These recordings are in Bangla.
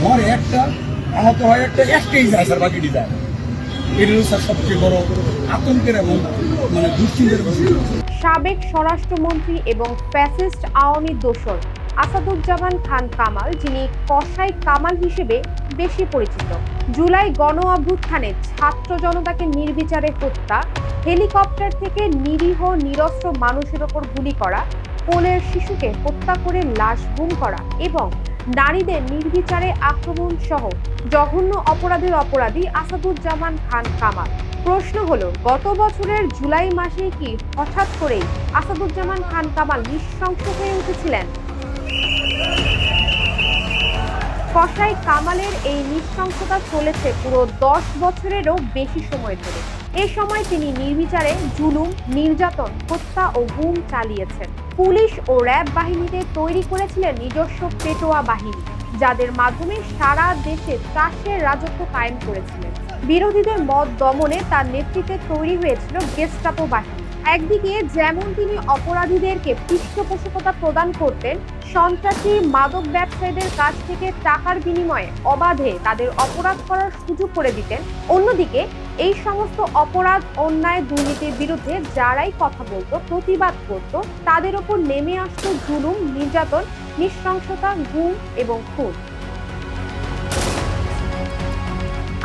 মরে একটা, আহত হয় একটা, একটাই যায় স্যার, বাকিটি যায়। এটা স্যার সবচেয়ে বড় আতঙ্কের এবং মানে দুশ্চিন্তার বিষয় সাবেক স্বরাষ্ট্রমন্ত্রী এবং ফ্যাসিস্ট আওয়ামী দোসর আসাদুজ্জামান খান কামাল, যিনি কসাই কামাল হিসেবে বেশি পরিচিত জুলাই গণ অভ্যুত্থানে ছাত্র জনতাকে নির্বিচারে হত্যা, হেলিকপ্টার থেকে নিরীহ, নিরস্ত্র মানুষের ওপর গুলি করা, কোলের শিশুকে হত্যা করে লাশ গুম করা এবং নারীদের নির্বিচারে আক্রমণ সহ জঘন্য অপরাধের অপরাধী আসাদুজ্জামান খান কামাল। প্রশ্ন হলো, গত বছরের জুলাই মাসে কি হঠাৎ করেই আসাদুজ্জামান খান কামাল নিঃশংস হয়ে উঠেছিলেন? কসাই কামালের এই নৃশংসতা চলেছে পুরো দশ বছরেরও বেশি সময় ধরে। এ সময় তিনি নির্বিচারে জুলুম, নির্যাতন, হত্যা ও গুম চালিয়েছেন। পুলিশ ও র্যাব বাহিনীতে তৈরি করেছিলেন নিজস্ব পেটোয়া বাহিনী, যাদের মাধ্যমে সারা দেশে ত্রাসের রাজত্ব কায়েম করেছিলেন। বিরোধীদের মত দমনে তার নেতৃত্বে তৈরি হয়েছিল গেস্টাপো বাহিনী। একদিকে যেমন তিনি অপরাধীদেরকে পৃষ্ঠপোষকতা প্রদান করতেন, সন্ত্রাসী মাদক ব্যবসায়ীদের কাছ থেকে টাকার বিনিময়ে অবাধে তাদের অপরাধ করার সুযোগ করে দিতেন। অন্যদিকে এই সমস্ত অপরাধ, অন্যায়, দুর্নীতির বিরুদ্ধে যারাই কথা বলতো, প্রতিবাদ করত, তাদের ওপর নেমে আসতো জুলুম, নির্যাতন, নৃশংসতা, গুম এবং খুন।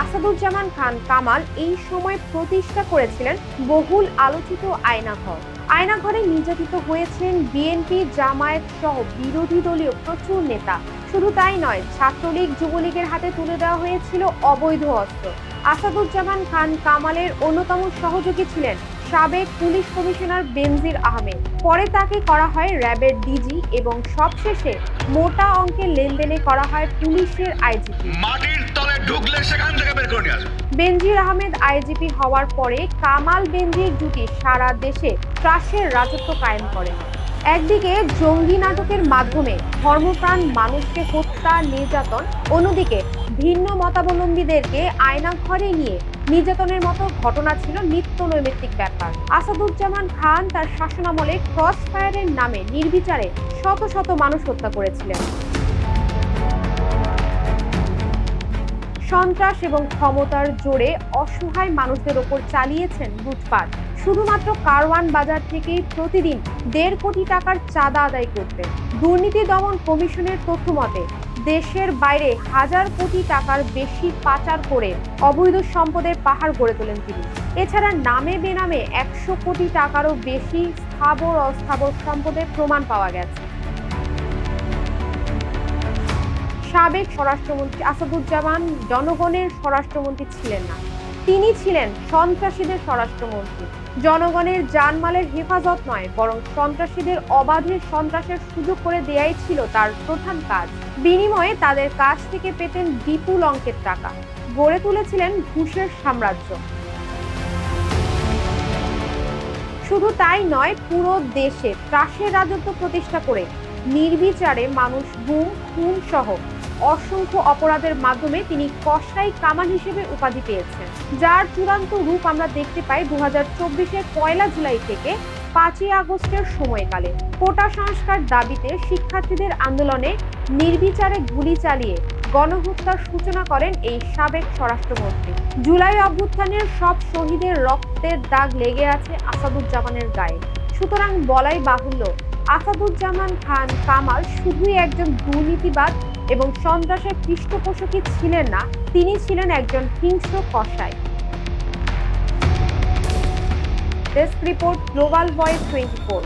আসাদুজ্জামান খান কামাল এই সময় প্রতিষ্ঠা করেছিলেন বহুল আলোচিত আয়নাঘর। আয়নাঘরে নির্যাতিত হয়েছেন বিএনপি, জামায়াত সহ বিরোধী দলীয় প্রচুর নেতা। শুধু তাই নয়, ছাত্রলীগ, যুবলীগের হাতে তুলে দেওয়া হয়েছিল অবৈধ অস্ত্র। আসাদুজ্জামান খান কামালের অন্যতম সহযোগী ছিলেন সাবেক পুলিশ কমিশনার বেনজির আহমেদ। পরে তাকে করা হয় র্যাবের ডিজি এবং সবশেষে মোটা অঙ্কের লেনদেনে করা হয় পুলিশের আইজিপি। মাটির তলে ঢুকলে সেখান থেকে বের করে নিয়ে বেনজির আহমেদ আইজিপি হওয়ার পরে কামাল বেনজির জুটি সারা দেশে ত্রাসের রাজত্ব কায়েম করে একদিকে জঙ্গি নাটকের মাধ্যমে ধর্মপ্রাণ মানুষকে হত্যা নির্যাতন অন্যদিকে ভিন্ন মতাবলম্বীদেরকে আয়না ঘরে নিয়ে নির্যাতনের মতো ঘটনা ছিল নিত্য নৈমিত্তিক ব্যাপার। আসাদুজ্জামান খান তার শাসনামলে ক্রস ফায়ারের নামে নির্বিচারে শত শত মানুষ হত্যা করেছিলেন। সন্ত্রাস এবং ক্ষমতার জোরে অসহায় মানুষদের ওপর চালিয়েছেন লুটপাট। শুধুমাত্র কারওয়ান বাজার থেকেই প্রতিদিন দেড় কোটি টাকার চাঁদা আদায় করতেন দুর্নীতি দমন কমিশনের তথ্য মতে, দেশের বাইরে হাজার কোটি টাকার বেশি পাচার করে অবৈধ সম্পদের পাহাড় গড়ে তোলেন তিনি। এছাড়া নামে বেনামে একশো কোটি টাকারও বেশি স্থাবর অস্থাবর সম্পদের প্রমাণ পাওয়া গেছে। সাবেক স্বরাষ্ট্রমন্ত্রী আসাদুজ্জামান জনগণের স্বরাষ্ট্রমন্ত্রী ছিলেন না। তিনি ছিলেন সন্ত্রাসীদের স্বরাষ্ট্রমন্ত্রী। জনগণের জানমালের হেফাজত নয়, বরং সন্ত্রাসীদের অবাধে সন্ত্রাসের সুযোগ করে দেয়াই ছিল তার প্রধান কাজ। বিনিময়ে তাদের কাছ থেকে পেতেন বিপুল অঙ্কের টাকা। গড়ে তুলেছিলেন ঘুষের সাম্রাজ্য। শুধু তাই নয়, পুরো দেশে ত্রাসের রাজত্ব প্রতিষ্ঠা করে নির্বিচারে মানুষ গুম খুন সহ অসংখ্য অপরাধের মাধ্যমে তিনি কসাই কামাল হিসেবে উপাধি পেয়েছেন, যার চূড়ান্ত রূপ আমরা দেখতে পাই দু হাজার চব্বিশের পয়লা জুলাই থেকে পাঁচই আগস্টের সময়কালে। কোটা সংস্কার দাবিতে শিক্ষার্থীদের আন্দোলনে নির্বিচারে গুলি চালিয়ে গণহত্যার সূচনা করেন এই সাবেক স্বরাষ্ট্রমন্ত্রী। জুলাই অভ্যুত্থানের সব শহীদের রক্তের দাগ লেগে আছে আসাদুজ্জামানের গায়ে। সুতরাং বলাই বাহুল্য আসাদুজ্জামান খান কামাল শুধুই একজন দুর্নীতিবাদ এবং সন্ত্রাসের পৃষ্ঠপোষকই ছিলেন না, তিনি ছিলেন একজন হিংস্র কসাই। Desk report global voice twenty four.